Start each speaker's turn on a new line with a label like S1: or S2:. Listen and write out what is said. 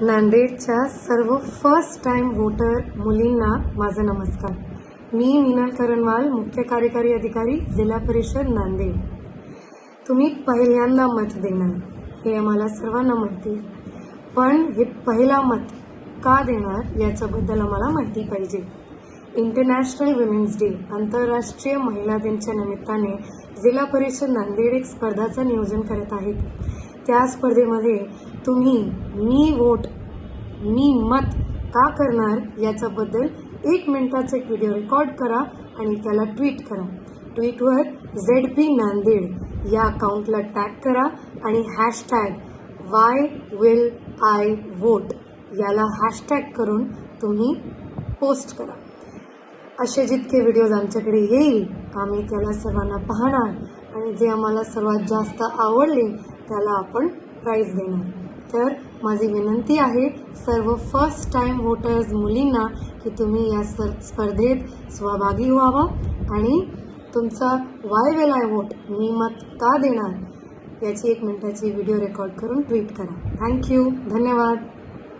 S1: नांदेडच्या serve first time voter मुलींना माझा नमस्कार. मी मीनल करणवाल मुख्य कार्यकारी अधिकारी जिल्हा परिषद नांदेड. तुम्ही पहिल्यांदा मत देणार हे आम्हाला सर्वांना माहिती आहे. पण हे पहिला मत का देणार याच्याबद्दल आम्हाला माहिती पाहिजे. इंटरनॅशनल विमेन्स डे आंतरराष्ट्रीय महिला दिनच्या निमित्ताने जिल्हा परिषद नांदेड एक स्पर्धाचं नियोजन करत आहेत. त्या स्पर्धेमध्ये तुम्ही मी वोट मी मत का करणार याच्याबद्दल एक मिनिटाचा एक व्हिडिओ रेकॉर्ड करा आणि त्याला ट्विट करा. ट्विटवर झेड पी नांदेड या अकाउंटला टॅग करा आणि hashtag why will I vote याला हॅशटॅग करून तुम्ही पोस्ट करा. असे जितके व्हिडिओज आमच्याकडे येईल आम्ही त्याला सर्वांना पाहणार आणि जे आम्हाला सर्वात जास्त आवडले त्याला आपण प्राईज देणार. तर माझी विनंती आहे सर्व फर्स्ट टाइम वोटर्स मुलींना की तुम्ही या सर स्पर्धेत सहभागी व्हावा आणि तुमचा वाय वेल आय वोट मी मत का देणार याची एक मिनिटाची व्हिडिओ रेकॉर्ड करून ट्विट करा. थँक्यू धन्यवाद.